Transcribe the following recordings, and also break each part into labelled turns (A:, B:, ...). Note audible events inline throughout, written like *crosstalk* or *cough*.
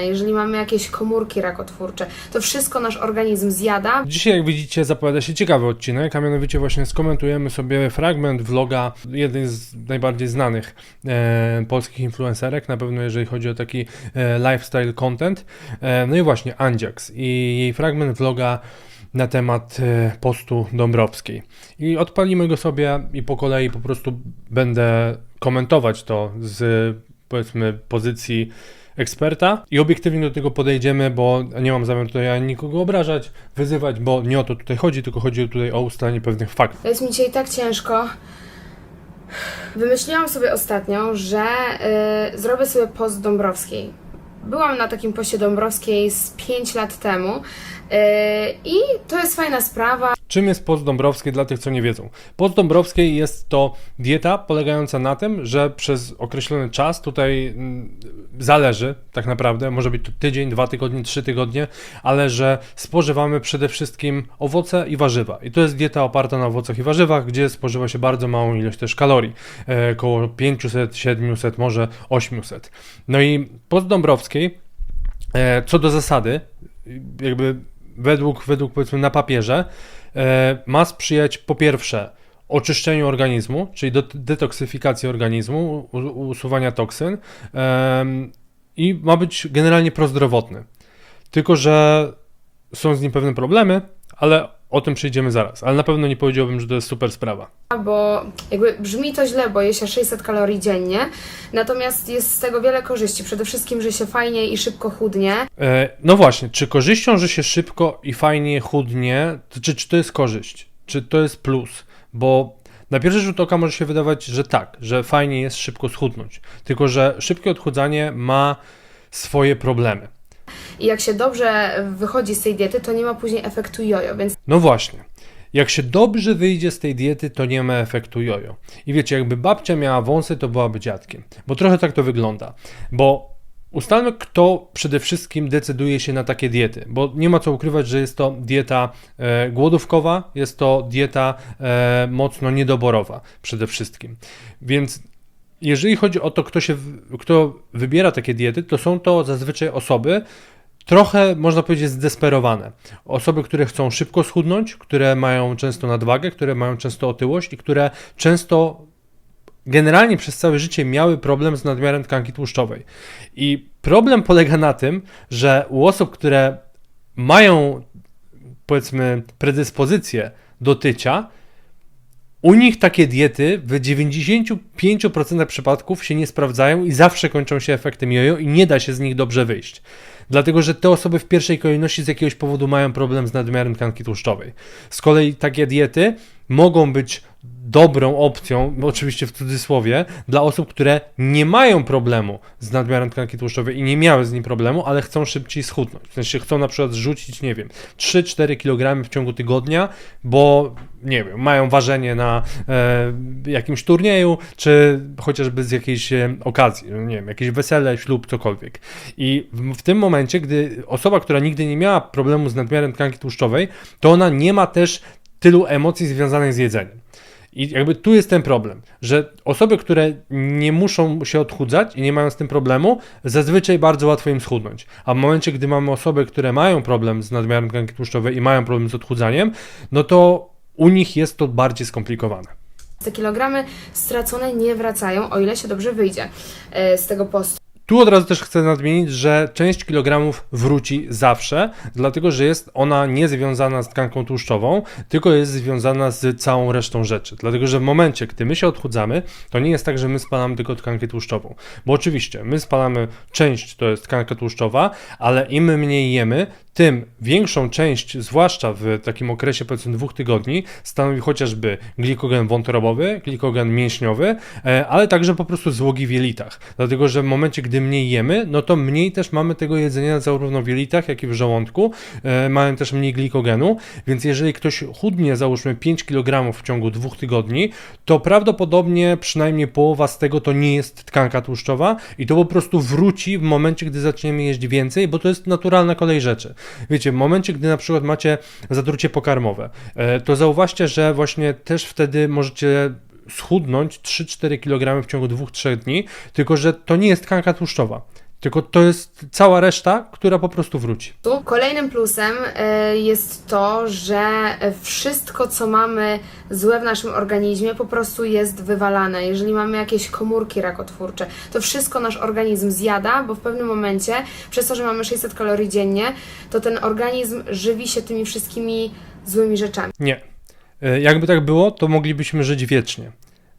A: jeżeli mamy jakieś komórki rakotwórcze, to wszystko nasz organizm zjada.
B: Dzisiaj, jak widzicie, zapowiada się ciekawy odcinek, a mianowicie właśnie skomentujemy sobie fragment vloga jednej z najbardziej znanych e, polskich influencerek, na pewno jeżeli chodzi o taki e, lifestyle content. E, no i właśnie Andziaks i jej fragment vloga na temat e, postu Dąbrowskiej. I odpalimy go sobie i po kolei po prostu będę komentować to z powiedzmy pozycji eksperta i obiektywnie do tego podejdziemy, bo nie mam zamiaru tutaj ani nikogo obrażać, wyzywać, bo nie o to tutaj chodzi, tylko chodzi tutaj o ustalenie pewnych faktów.
A: Jest mi dzisiaj tak ciężko. Wymyśliłam sobie ostatnio, że y, zrobię sobie post Dąbrowskiej. Byłam na takim poście Dąbrowskiej z 5 lat temu i to jest fajna sprawa.
B: Czym jest post dla tych, co nie wiedzą? Post jest to dieta polegająca na tym, że przez określony czas tutaj mm, zależy tak naprawdę, może być to tydzień, dwa tygodnie, trzy tygodnie, ale że spożywamy przede wszystkim owoce i warzywa. I to jest dieta oparta na owocach i warzywach, gdzie spożywa się bardzo małą ilość też kalorii, e, około 500, 700, może 800. No i post e, co do zasady, jakby według, według powiedzmy na papierze, e, ma sprzyjać po pierwsze oczyszczeniu organizmu, czyli detoksyfikacji organizmu, usuwania toksyn i ma być generalnie prozdrowotny. Tylko, że są z nim pewne problemy, ale o tym przejdziemy zaraz. Ale na pewno nie powiedziałbym, że to jest super sprawa.
A: bo jakby brzmi to źle, bo je się 600 kalorii dziennie, natomiast jest z tego wiele korzyści. Przede wszystkim, że się fajnie i szybko chudnie.
B: E, no właśnie, czy korzyścią, że się szybko i fajnie chudnie, to czy, czy to jest korzyść? Czy to jest plus? Bo na pierwszy rzut oka może się wydawać, że tak, że fajnie jest szybko schudnąć. Tylko, że szybkie odchudzanie ma swoje problemy.
A: I jak się dobrze wychodzi z tej diety, to nie ma później efektu jojo, więc
B: No właśnie. Jak się dobrze wyjdzie z tej diety, to nie ma efektu jojo. I wiecie, jakby babcia miała wąsy, to byłaby dziadkiem. Bo trochę tak to wygląda. Bo ustalmy, kto przede wszystkim decyduje się na takie diety. Bo nie ma co ukrywać, że jest to dieta e, głodówkowa, jest to dieta e, mocno niedoborowa przede wszystkim. Więc jeżeli chodzi o to, kto, się, kto wybiera takie diety, to są to zazwyczaj osoby, trochę, można powiedzieć, zdesperowane. Osoby, które chcą szybko schudnąć, które mają często nadwagę, które mają często otyłość i które często generalnie przez całe życie miały problem z nadmiarem tkanki tłuszczowej. I problem polega na tym, że u osób, które mają powiedzmy predyspozycję do tycia, u nich takie diety w 95% przypadków się nie sprawdzają i zawsze kończą się efektem jojo i nie da się z nich dobrze wyjść. Dlatego, że te osoby w pierwszej kolejności z jakiegoś powodu mają problem z nadmiarem tkanki tłuszczowej. Z kolei takie diety mogą być dobrą opcją, oczywiście w cudzysłowie, dla osób, które nie mają problemu z nadmiarem tkanki tłuszczowej i nie miały z nim problemu, ale chcą szybciej schudnąć. W sensie chcą na przykład zrzucić, nie wiem, 3-4 kg w ciągu tygodnia, bo nie wiem, mają ważenie na e, jakimś turnieju, czy chociażby z jakiejś e, okazji, no nie wiem, jakieś wesele, ślub, cokolwiek. I w, w tym momencie, gdy osoba, która nigdy nie miała problemu z nadmiarem tkanki tłuszczowej, to ona nie ma też tylu emocji związanych z jedzeniem. I jakby tu jest ten problem, że osoby, które nie muszą się odchudzać i nie mają z tym problemu, zazwyczaj bardzo łatwo im schudnąć. A w momencie, gdy mamy osoby, które mają problem z nadmiarem tkanki tłuszczowej i mają problem z odchudzaniem, no to u nich jest to bardziej skomplikowane.
A: te kilogramy stracone nie wracają, o ile się dobrze wyjdzie e, z tego postu.
B: Tu od razu też chcę nadmienić, że część kilogramów wróci zawsze, dlatego że jest ona nie związana z tkanką tłuszczową, tylko jest związana z całą resztą rzeczy. Dlatego, że w momencie, gdy my się odchudzamy, to nie jest tak, że my spalamy tylko tkankę tłuszczową. Bo oczywiście my spalamy część, to jest tkanka tłuszczowa, ale im mniej jemy, tym większą część, zwłaszcza w takim okresie powiedzmy dwóch tygodni, stanowi chociażby glikogen wątrobowy, glikogen mięśniowy, e, ale także po prostu złogi w jelitach. Dlatego, że w momencie, gdy mniej jemy, no to mniej też mamy tego jedzenia zarówno w jelitach, jak i w żołądku. E, Mają też mniej glikogenu, więc jeżeli ktoś chudnie, załóżmy 5 kg w ciągu dwóch tygodni, to prawdopodobnie przynajmniej połowa z tego to nie jest tkanka tłuszczowa i to po prostu wróci w momencie, gdy zaczniemy jeść więcej, bo to jest naturalna kolej rzeczy. Wiecie, w momencie, gdy na przykład macie zatrucie pokarmowe, e, to zauważcie, że właśnie też wtedy możecie schudnąć 3-4 kg w ciągu 2-3 dni, tylko że to nie jest tkanka tłuszczowa. Tylko to jest cała reszta, która po prostu wróci.
A: Tu Kolejnym plusem e, jest to, że wszystko, co mamy złe w naszym organizmie, po prostu jest wywalane. Jeżeli mamy jakieś komórki rakotwórcze, to wszystko nasz organizm zjada, bo w pewnym momencie, przez to, że mamy 600 kalorii dziennie, to ten organizm żywi się tymi wszystkimi złymi rzeczami.
B: Nie. E, Jakby tak było, to moglibyśmy żyć wiecznie.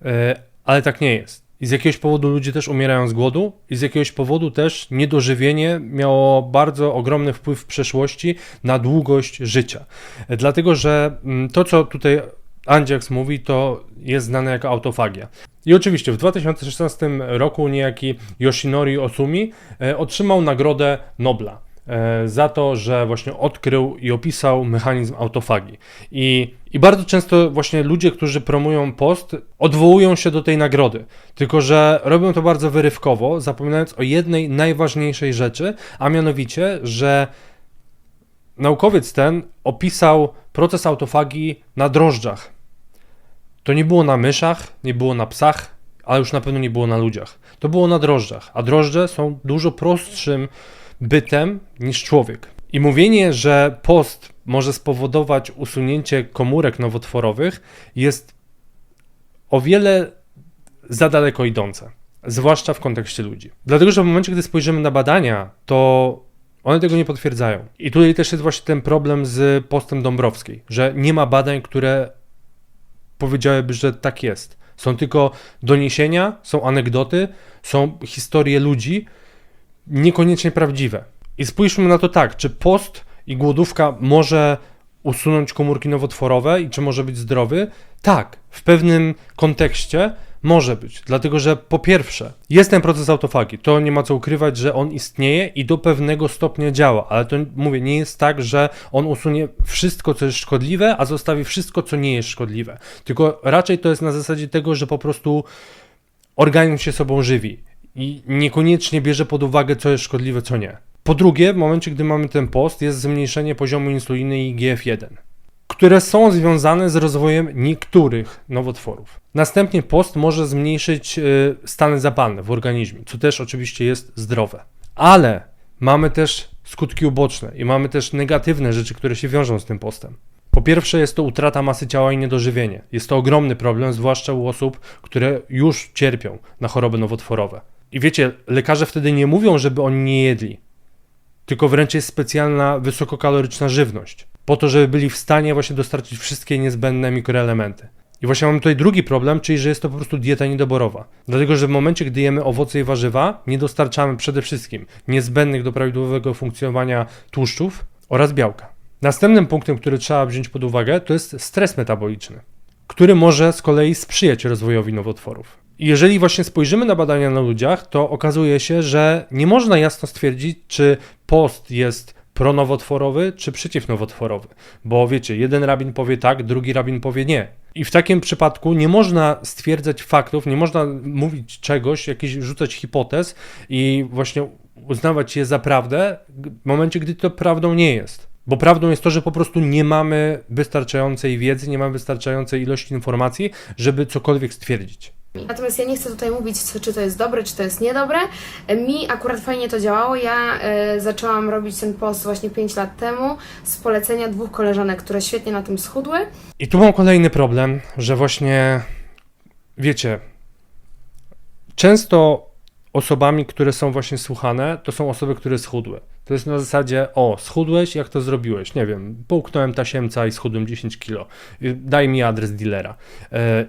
B: E, Ale tak nie jest. I z jakiegoś powodu ludzie też umierają z głodu, i z jakiegoś powodu też niedożywienie miało bardzo ogromny wpływ w przeszłości na długość życia. E, Dlatego, że mm, to, co tutaj Andziaks mówi, to jest znane jako autofagia. I oczywiście w 2016 roku niejaki Yoshinori Osumi otrzymał Nagrodę Nobla za to, że właśnie odkrył i opisał mechanizm autofagii. I, I bardzo często właśnie ludzie, którzy promują post, odwołują się do tej nagrody, tylko że robią to bardzo wyrywkowo, zapominając o jednej najważniejszej rzeczy, a mianowicie, że naukowiec ten opisał proces autofagii na drożdżach. To nie było na myszach, nie było na psach, ale już na pewno nie było na ludziach. To było na drożdżach, a drożdże są dużo prostszym bytem niż człowiek. I mówienie, że post może spowodować usunięcie komórek nowotworowych jest o wiele za daleko idące, zwłaszcza w kontekście ludzi. Dlatego, że w momencie, gdy spojrzymy na badania, to one tego nie potwierdzają. I tutaj też jest właśnie ten problem z postem Dąbrowskiej, że nie ma badań, które powiedziałyby, że tak jest. Są tylko doniesienia, są anegdoty, są historie ludzi, niekoniecznie prawdziwe. I spójrzmy na to tak, czy post i głodówka może usunąć komórki nowotworowe i czy może być zdrowy? Tak, w pewnym kontekście może być, dlatego że po pierwsze, jest ten proces autofagii, to nie ma co ukrywać, że on istnieje i do pewnego stopnia działa, ale to mówię, nie jest tak, że on usunie wszystko, co jest szkodliwe, a zostawi wszystko, co nie jest szkodliwe. Tylko raczej to jest na zasadzie tego, że po prostu organizm się sobą żywi i niekoniecznie bierze pod uwagę, co jest szkodliwe, co nie. Po drugie, w momencie, gdy mamy ten post, jest zmniejszenie poziomu insuliny i IGF-1, które są związane z rozwojem niektórych nowotworów. Następnie post może zmniejszyć y, stany zapalne w organizmie, co też oczywiście jest zdrowe. Ale mamy też skutki uboczne i mamy też negatywne rzeczy, które się wiążą z tym postem. Po pierwsze jest to utrata masy ciała i niedożywienie. Jest to ogromny problem, zwłaszcza u osób, które już cierpią na choroby nowotworowe. I wiecie, lekarze wtedy nie mówią, żeby oni nie jedli, tylko wręcz jest specjalna wysokokaloryczna żywność, po to, żeby byli w stanie właśnie dostarczyć wszystkie niezbędne mikroelementy. I właśnie mamy tutaj drugi problem, czyli że jest to po prostu dieta niedoborowa. Dlatego, że w momencie, gdy jemy owoce i warzywa, nie dostarczamy przede wszystkim niezbędnych do prawidłowego funkcjonowania tłuszczów oraz białka. Następnym punktem, który trzeba wziąć pod uwagę, to jest stres metaboliczny, który może z kolei sprzyjać rozwojowi nowotworów. Jeżeli właśnie spojrzymy na badania na ludziach, to okazuje się, że nie można jasno stwierdzić, czy post jest pronowotworowy czy przeciwnowotworowy. Bo wiecie, jeden rabin powie tak, drugi rabin powie nie. I w takim przypadku nie można stwierdzać faktów, nie można mówić czegoś, jakieś rzucać hipotez i właśnie uznawać je za prawdę w momencie, gdy to prawdą nie jest. Bo prawdą jest to, że po prostu nie mamy wystarczającej wiedzy, nie mamy wystarczającej ilości informacji, żeby cokolwiek stwierdzić.
A: Natomiast ja nie chcę tutaj mówić, co, czy to jest dobre, czy to jest niedobre. Mi akurat fajnie to działało. Ja e, zaczęłam robić ten post właśnie 5 lat temu z polecenia dwóch koleżanek, które świetnie na tym schudły.
B: I tu mam kolejny problem, że właśnie wiecie, często osobami, które są właśnie słuchane, to są osoby, które schudły. To jest na zasadzie, o, schudłeś, jak to zrobiłeś? Nie wiem, połknąłem tasiemca i schudłem 10 kilo. Y, Daj mi adres dealera. E,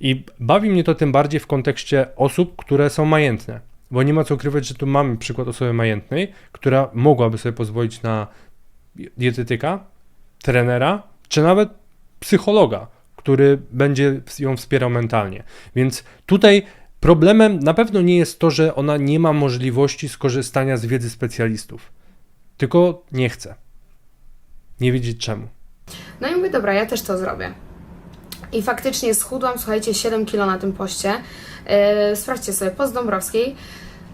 B: I bawi mnie to tym bardziej w kontekście osób, które są majętne. Bo nie ma co ukrywać, że tu mamy przykład osoby majętnej, która mogłaby sobie pozwolić na dietetyka, trenera, czy nawet psychologa, który będzie ją wspierał mentalnie. Więc tutaj problemem na pewno nie jest to, że ona nie ma możliwości skorzystania z wiedzy specjalistów, tylko nie chce. Nie wiedzieć czemu.
A: No i mówię, dobra, ja też to zrobię. I faktycznie schudłam, słuchajcie, 7 kilo na tym poście. Yy, sprawdźcie sobie, post Dąbrowskiej.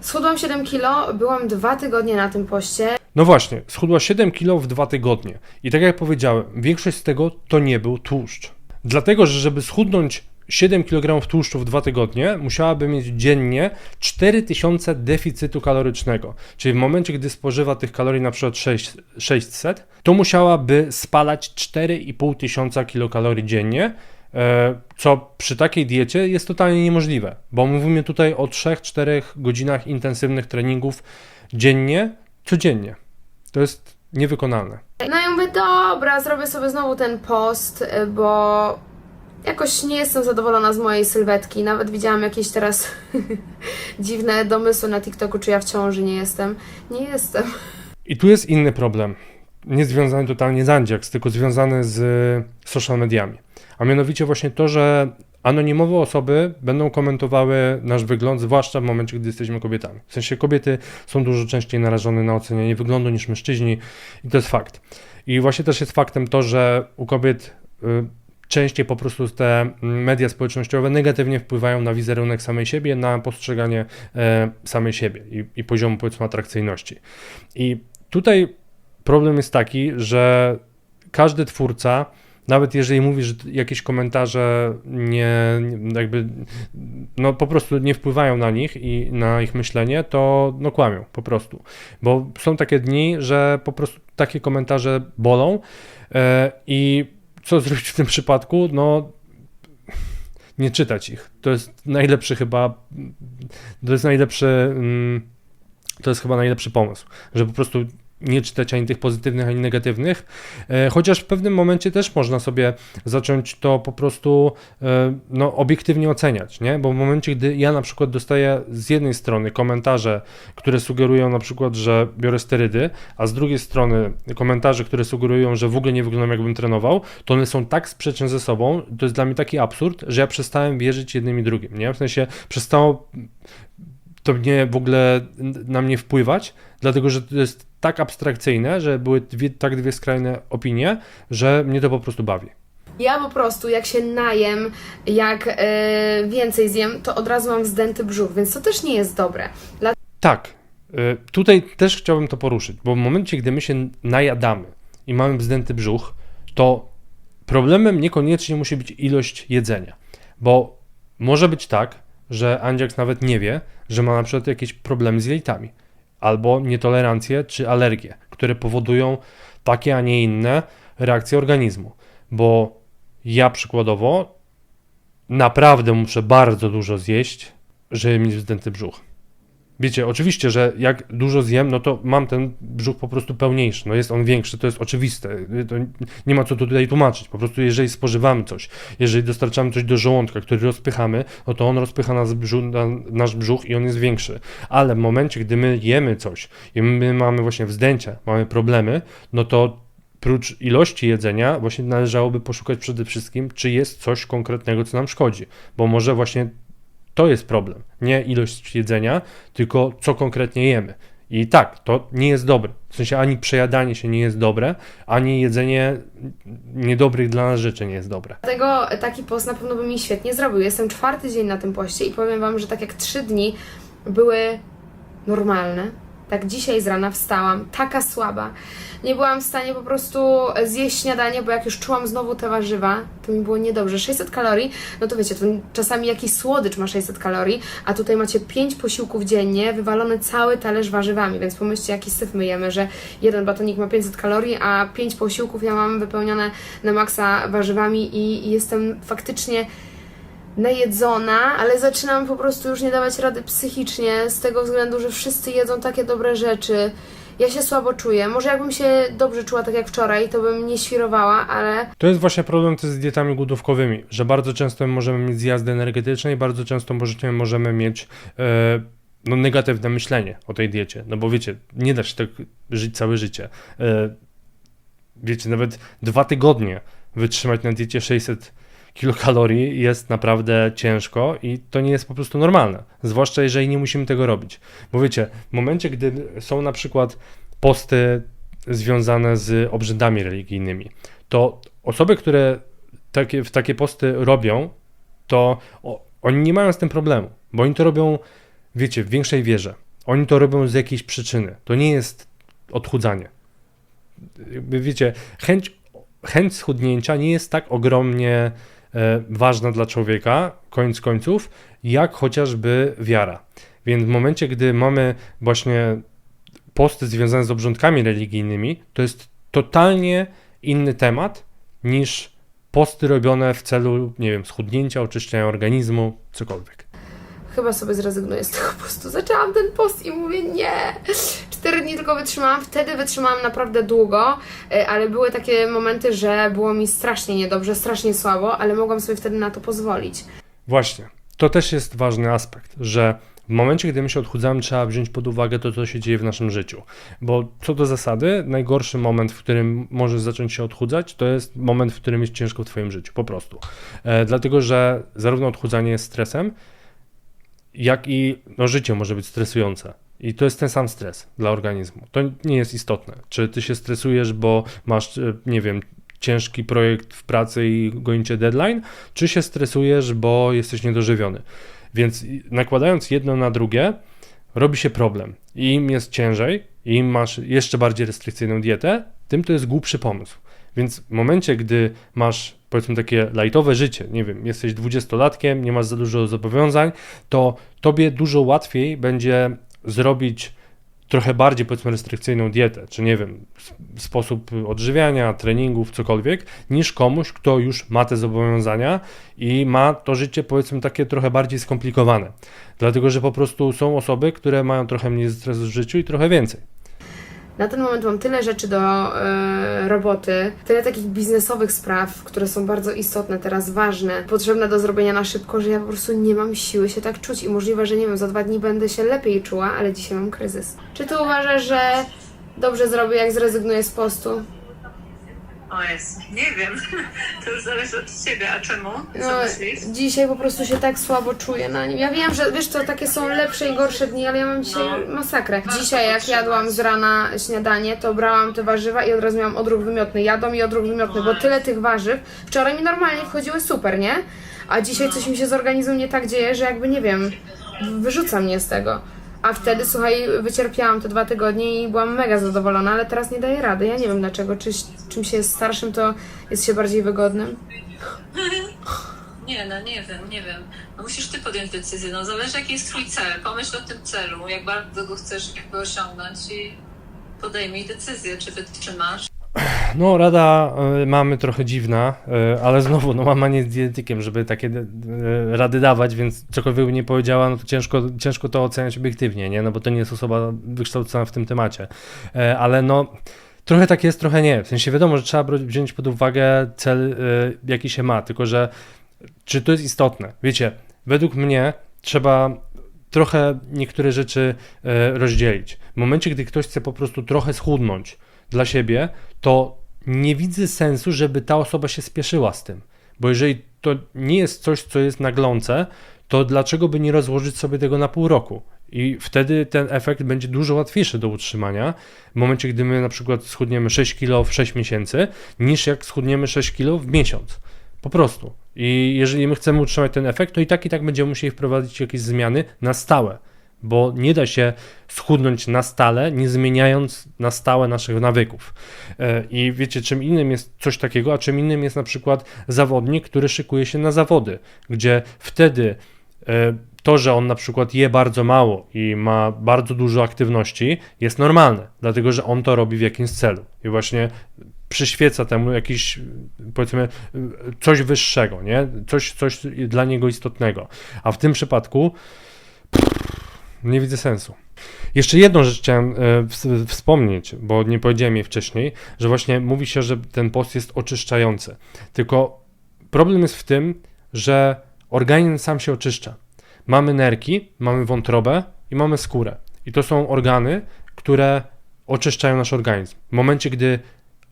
A: Schudłam 7 kilo, byłam dwa tygodnie na tym poście.
B: No właśnie, schudła 7 kg w dwa tygodnie. I tak jak powiedziałem, większość z tego to nie był tłuszcz. Dlatego, że żeby schudnąć 7 kg tłuszczu w dwa tygodnie, musiałaby mieć dziennie 4000 deficytu kalorycznego. Czyli w momencie, gdy spożywa tych kalorii na przykład 6, 600, to musiałaby spalać 4,5 tysiąca kilokalorii dziennie, co przy takiej diecie jest totalnie niemożliwe, bo mówimy tutaj o 3-4 godzinach intensywnych treningów dziennie, codziennie. To jest niewykonalne.
A: No i mówię, dobra, zrobię sobie znowu ten post, y, bo jakoś nie jestem zadowolona z mojej sylwetki. Nawet widziałam jakieś teraz *laughs* dziwne domysły na TikToku, czy ja w ciąży nie jestem. Nie jestem.
B: I tu jest inny problem, nie związany totalnie z Andziaks, tylko związany z social mediami. A mianowicie właśnie to, że anonimowe osoby będą komentowały nasz wygląd, zwłaszcza w momencie, gdy jesteśmy kobietami. W sensie kobiety są dużo częściej narażone na ocenianie wyglądu niż mężczyźni i to jest fakt. I właśnie też jest faktem to, że u kobiet y, częściej po prostu te mm, media społecznościowe negatywnie wpływają na wizerunek samej siebie, na postrzeganie e, samej siebie i, i poziomu powiedzmy atrakcyjności. I tutaj problem jest taki, że każdy twórca, nawet jeżeli mówi, że jakieś komentarze nie, nie- jakby, no po prostu nie wpływają na nich i na ich myślenie, to no kłamią po prostu. Bo są takie dni, że po prostu takie komentarze bolą e, i co zrobić w tym przypadku? No nie czytać ich. To jest najlepszy chyba, to jest najlepszy, mm, to jest chyba najlepszy pomysł, że po prostu nie czytać ani tych pozytywnych, ani negatywnych, e, chociaż w pewnym momencie też można sobie zacząć to po prostu e, no, obiektywnie oceniać, nie? Bo w momencie, gdy ja na przykład dostaję z jednej strony komentarze, które sugerują na przykład, że biorę sterydy, a z drugiej strony komentarze, które sugerują, że w ogóle nie wyglądam jakbym trenował, to one są tak sprzeczne ze sobą, to jest dla mnie taki absurd, że ja przestałem wierzyć jednym i drugim, nie? W sensie przestało to mnie w ogóle na mnie wpływać, dlatego że to jest tak abstrakcyjne, że były dwie, tak dwie skrajne opinie, że mnie to po prostu bawi.
A: Ja po prostu, jak się najem, jak e, więcej zjem, to od razu mam wzdęty brzuch, więc to też nie jest dobre.
B: Tak, y, tutaj też chciałbym to poruszyć, bo w momencie, gdy my się najadamy i mamy wzdęty brzuch, to problemem niekoniecznie musi być ilość jedzenia, bo może być tak, że Andziaks nawet nie wie, że ma na przykład jakieś problemy z jelitami, albo nietolerancje czy alergie, które powodują takie, a nie inne reakcje organizmu, bo ja przykładowo naprawdę muszę bardzo dużo zjeść, żeby mieć wzdęty brzuch. Wiecie, oczywiście, że jak dużo zjem, no to mam ten brzuch po prostu pełniejszy, no jest on większy, to jest oczywiste, to nie ma co tu tutaj tłumaczyć, po prostu jeżeli spożywamy coś, jeżeli dostarczamy coś do żołądka, który rozpychamy, no to on rozpycha nas brzuch, na, nasz brzuch i on jest większy, ale w momencie, gdy my jemy coś i my mamy właśnie wzdęcia, mamy problemy, no to prócz ilości jedzenia właśnie należałoby poszukać przede wszystkim, czy jest coś konkretnego, co nam szkodzi, bo może właśnie to jest problem. Nie ilość jedzenia, tylko co konkretnie jemy. I tak, to nie jest dobre. W sensie ani przejadanie się nie jest dobre, ani jedzenie niedobrych dla nas rzeczy nie jest dobre.
A: Dlatego taki post na pewno by mi świetnie zrobił. Jestem czwarty dzień na tym poście i powiem Wam, że tak jak trzy dni były normalne, tak dzisiaj z rana wstałam, taka słaba. Nie byłam w stanie po prostu zjeść śniadanie, bo jak już czułam znowu te warzywa, to mi było niedobrze. 600 kalorii, no to wiecie, to czasami jakiś słodycz ma 600 kalorii, a tutaj macie 5 posiłków dziennie, wywalony cały talerz warzywami, więc pomyślcie, jaki syf my jemy, że jeden batonik ma 500 kalorii, a 5 posiłków ja mam wypełnione na maksa warzywami i jestem faktycznie najedzona, ale zaczynam po prostu już nie dawać rady psychicznie z tego względu, że wszyscy jedzą takie dobre rzeczy. Ja się słabo czuję. Może jakbym się dobrze czuła tak jak wczoraj, to bym nie świrowała, ale
B: To jest właśnie problem z dietami głodówkowymi, że bardzo często możemy mieć zjazdy energetyczne i bardzo często możemy mieć e, no, negatywne myślenie o tej diecie. No bo wiecie, nie da się tak żyć całe życie. E, wiecie, nawet dwa tygodnie wytrzymać na diecie 600 kilokalorii jest naprawdę ciężko i to nie jest po prostu normalne. Zwłaszcza jeżeli nie musimy tego robić. Bo wiecie, w momencie, gdy są na przykład posty związane z obrzędami religijnymi, to osoby, które takie, w takie posty robią, to o, oni nie mają z tym problemu, bo oni to robią, wiecie, w większej wierze. Oni to robią z jakiejś przyczyny. To nie jest odchudzanie. Wiecie, chęć, chęć schudnięcia nie jest tak ogromnie ważna dla człowieka, koniec końców, jak chociażby wiara. Więc w momencie, gdy mamy właśnie posty związane z obrządkami religijnymi, to jest totalnie inny temat niż posty robione w celu, nie wiem, schudnięcia, oczyszczenia organizmu, cokolwiek.
A: Chyba sobie zrezygnuję z tego postu. Zaczęłam ten post i mówię nie. Cztery dni tylko wytrzymałam. Wtedy wytrzymałam naprawdę długo, y, ale były takie momenty, że było mi strasznie niedobrze, strasznie słabo, ale mogłam sobie wtedy na to pozwolić.
B: Właśnie, to też jest ważny aspekt, że w momencie, gdy my się odchudzamy, trzeba wziąć pod uwagę to, co się dzieje w naszym życiu. Bo co do zasady, najgorszy moment, w którym możesz zacząć się odchudzać, to jest moment, w którym jest ciężko w Twoim życiu, po prostu. E, dlatego, że zarówno odchudzanie jest stresem, jak i no, życie może być stresujące. I to jest ten sam stres dla organizmu. To nie jest istotne. Czy ty się stresujesz, bo masz, e, nie wiem, ciężki projekt w pracy i gonicie deadline, czy się stresujesz, bo jesteś niedożywiony. Więc nakładając jedno na drugie, robi się problem. I im jest ciężej, i im masz jeszcze bardziej restrykcyjną dietę, tym to jest głupszy pomysł. Więc w momencie, gdy masz powiedzmy takie lightowe życie, nie wiem, jesteś dwudziestolatkiem, nie masz za dużo zobowiązań, to tobie dużo łatwiej będzie zrobić trochę bardziej powiedzmy restrykcyjną dietę, czy nie wiem, sposób odżywiania, treningów, cokolwiek, niż komuś, kto już ma te zobowiązania i ma to życie powiedzmy takie trochę bardziej skomplikowane. Dlatego, że po prostu są osoby, które mają trochę mniej stresu w życiu i trochę więcej.
A: Na ten moment mam tyle rzeczy do e, roboty, tyle takich biznesowych spraw, które są bardzo istotne, teraz ważne, potrzebne do zrobienia na szybko, że ja po prostu nie mam siły się tak czuć i możliwe, że nie wiem, za dwa dni będę się lepiej czuła, ale dzisiaj mam kryzys. Czy ty uważasz, że dobrze zrobię, jak zrezygnuję z postu?
C: O jest, nie wiem. *laughs* To już zależy od ciebie. A czemu? Co
A: No,
C: myślisz?
A: dzisiaj po prostu się tak słabo czuję na nim. Ja wiem, że wiesz co, takie są lepsze i gorsze dni, ale ja mam dzisiaj
C: No.
A: masakrę.
C: Warto
A: Dzisiaj jak
C: podtrzymać.
A: jadłam z rana śniadanie, to brałam te warzywa i od razu miałam odruch wymiotny. Jadłam i odruch wymiotny, bo tyle tych warzyw. Wczoraj mi normalnie wchodziły super, nie? A dzisiaj coś mi się z organizmem nie tak dzieje, że jakby nie wiem, wyrzuca mnie z tego. A wtedy, słuchaj, wycierpiałam te dwa tygodnie i byłam mega zadowolona, ale teraz nie daję rady. Ja nie wiem dlaczego. Czy czym się jest starszym, to jest się bardziej wygodnym? *laughs*
C: Nie, no nie wiem, nie wiem. No musisz ty podjąć decyzję. No zależy jaki jest twój cel. Pomyśl o tym celu, jak bardzo go chcesz jakby osiągnąć i podejmij decyzję, czy wytrzymasz.
B: No, rada y, mamy trochę dziwna, y, ale znowu, no mama nie jest dietetykiem, żeby takie y, rady dawać, więc cokolwiek by nie powiedziała, no to ciężko, ciężko to oceniać obiektywnie, nie? No bo to nie jest osoba wykształcona w tym temacie. Ale no, trochę tak jest, trochę nie. W sensie wiadomo, że trzeba wziąć pod uwagę cel, jaki się ma, tylko że czy to jest istotne? Wiecie, według mnie trzeba trochę niektóre rzeczy rozdzielić. W momencie, gdy ktoś chce po prostu trochę schudnąć dla siebie, to nie widzę sensu, żeby ta osoba się spieszyła z tym. Bo jeżeli to nie jest coś, co jest naglące, to dlaczego by nie rozłożyć sobie tego na pół roku? I wtedy ten efekt będzie dużo łatwiejszy do utrzymania w momencie, gdy my na przykład schudniemy 6 kg w 6 miesięcy, niż jak schudniemy 6 kg w miesiąc. Po prostu. I jeżeli my chcemy utrzymać ten efekt, to i tak i tak będziemy musieli wprowadzić jakieś zmiany na stałe, bo nie da się schudnąć na stale, nie zmieniając na stałe naszych nawyków. E, I wiecie, czym innym jest coś takiego, a czym innym jest na przykład zawodnik, który szykuje się na zawody, gdzie wtedy e, to, że on na przykład je bardzo mało i ma bardzo dużo aktywności, jest normalne, dlatego że on to robi w jakimś celu. I właśnie przyświeca temu jakiś, powiedzmy, coś wyższego, nie? Coś, coś dla niego istotnego. A w tym przypadku nie widzę sensu. Jeszcze jedną rzecz chciałem e, ws- wspomnieć, bo nie powiedziałem jej wcześniej, że właśnie mówi się, że ten post jest oczyszczający. Tylko problem jest w tym, że organizm sam się oczyszcza. Mamy nerki, mamy wątrobę i mamy skórę. I to są organy, które oczyszczają nasz organizm. W momencie, gdy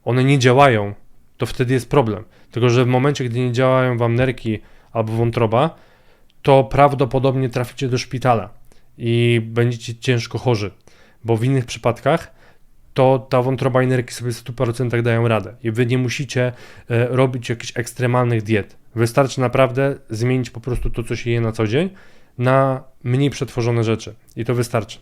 B: one nie działają, to wtedy jest problem. Tylko, że w momencie, gdy nie działają wam nerki albo wątroba, to prawdopodobnie traficie do szpitala i będziecie ciężko chorzy, bo w innych przypadkach to ta wątroba i nerki sobie w 100% dają radę i wy nie musicie e, robić jakichś ekstremalnych diet. Wystarczy naprawdę zmienić po prostu to, co się je na co dzień, na mniej przetworzone rzeczy i to wystarczy.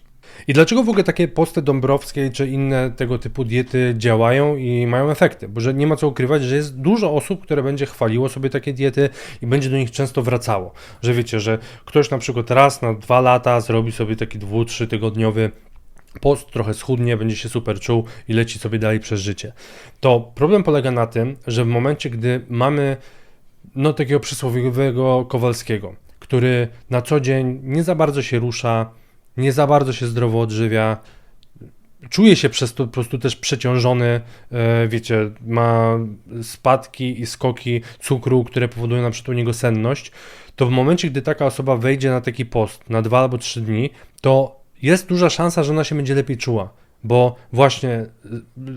B: I dlaczego w ogóle takie posty dąbrowskie czy inne tego typu diety działają i mają efekty? Bo że nie ma co ukrywać, że jest dużo osób, które będzie chwaliło sobie takie diety i będzie do nich często wracało. Że wiecie, że ktoś na przykład raz na dwa lata zrobi sobie taki dwu, trzy tygodniowy post, trochę schudnie, będzie się super czuł i leci sobie dalej przez życie. To problem polega na tym, że w momencie, gdy mamy no takiego przysłowiowego Kowalskiego, który na co dzień nie za bardzo się rusza, nie za bardzo się zdrowo odżywia, czuje się przez to po prostu też przeciążony, e, wiecie, ma spadki i skoki cukru, które powodują na przykład u niego senność, to w momencie, gdy taka osoba wejdzie na taki post na dwa albo trzy dni, to jest duża szansa, że ona się będzie lepiej czuła, bo właśnie e,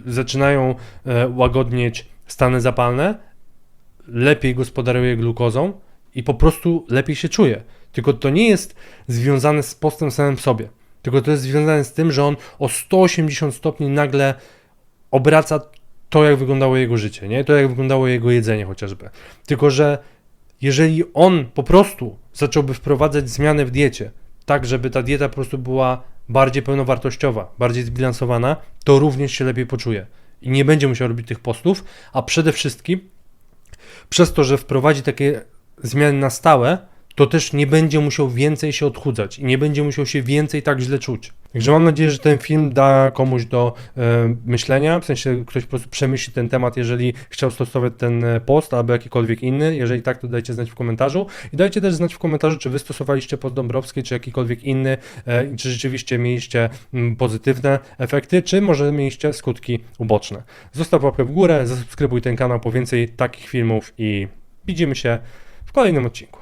B: zaczynają e, łagodnieć stany zapalne, lepiej gospodaruje glukozą i po prostu lepiej się czuje. Tylko to nie jest związane z postem samym sobie, tylko to jest związane z tym, że on o 180 stopni nagle obraca to, jak wyglądało jego życie, nie? To, jak wyglądało jego jedzenie chociażby. Tylko, że jeżeli on po prostu zacząłby wprowadzać zmiany w diecie, tak, żeby ta dieta po prostu była bardziej pełnowartościowa, bardziej zbilansowana, to również się lepiej poczuje. I nie będzie musiał robić tych postów, a przede wszystkim przez to, że wprowadzi takie zmiany na stałe, to też nie będzie musiał więcej się odchudzać i nie będzie musiał się więcej tak źle czuć. Także mam nadzieję, że ten film da komuś do e, myślenia, w sensie ktoś po prostu przemyśli ten temat, jeżeli chciał stosować ten e, post albo jakikolwiek inny. Jeżeli tak, to dajcie znać w komentarzu. I dajcie też znać w komentarzu, czy wy stosowaliście post Dąbrowski, czy jakikolwiek inny, e, czy rzeczywiście mieliście mm, pozytywne efekty, czy może mieliście skutki uboczne. Zostaw łapkę w górę, zasubskrybuj ten kanał po więcej takich filmów i widzimy się w kolejnym odcinku.